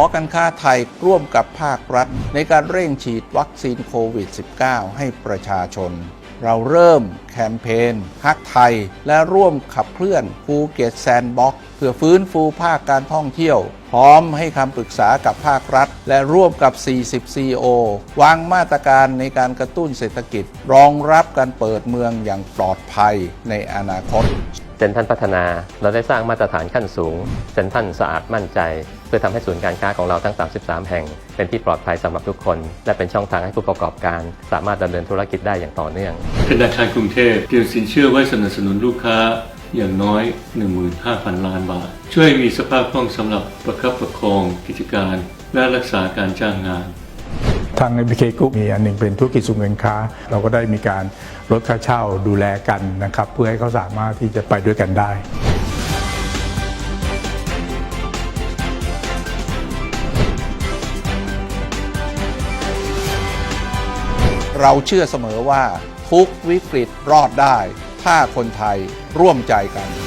อการค้าไทยร่วมกับภาครัฐ ในการเร่งฉีดวัคซีนโควิด -19 ให้ประชาชน เราเริ่มแคมเปญฮักไทย และร่วมขับเคลื่อนภูเก็ตแซนด์บ็อกเพื่อฟื้นฟูภาคการท่องเที่ยว พร้อมให้คำปรึกษากับภาครัฐ และร่วมกับ 40 CEO วางมาตรการในการกระตุ้นเศรษฐกิจ รองรับการเปิดเมืองอย่างปลอดภัยในอนาคต เซ็นทรัลพัฒนา เราได้สร้างมาตรฐานขั้นสูง เซ็นทรัลสะอาดมั่นใจ เพื่อทำให้ศูนย์การค้าของเราทั้ง 33 แห่ง เป็นที่ปลอดภัยสำหรับทุกคน และเป็นช่องทางให้ผู้ประกอบการ สามารถดำเนินธุรกิจได้อย่างต่อเนื่องธนาคารกรุงเทพเตรียมสินเชื่อไว้สนับสนุนลูกค้าอย่างน้อย 15,000 ล้านบาท ช่วยมีสภาพคล่องสำหรับประคับประคองกิจการ และรักษาการจ้างงาน ทาง MBK Group มีอันหนึ่งเป็นธุรกิจส่งเงินค้า เราก็ได้มีการลดค่าเช่าดูแลกันนะครับเพื่อให้เขาสามารถที่จะไปด้วยกันได้เราเชื่อเสมอว่าทุกวิกฤตรอดได้ ถ้าคนไทยร่วมใจกัน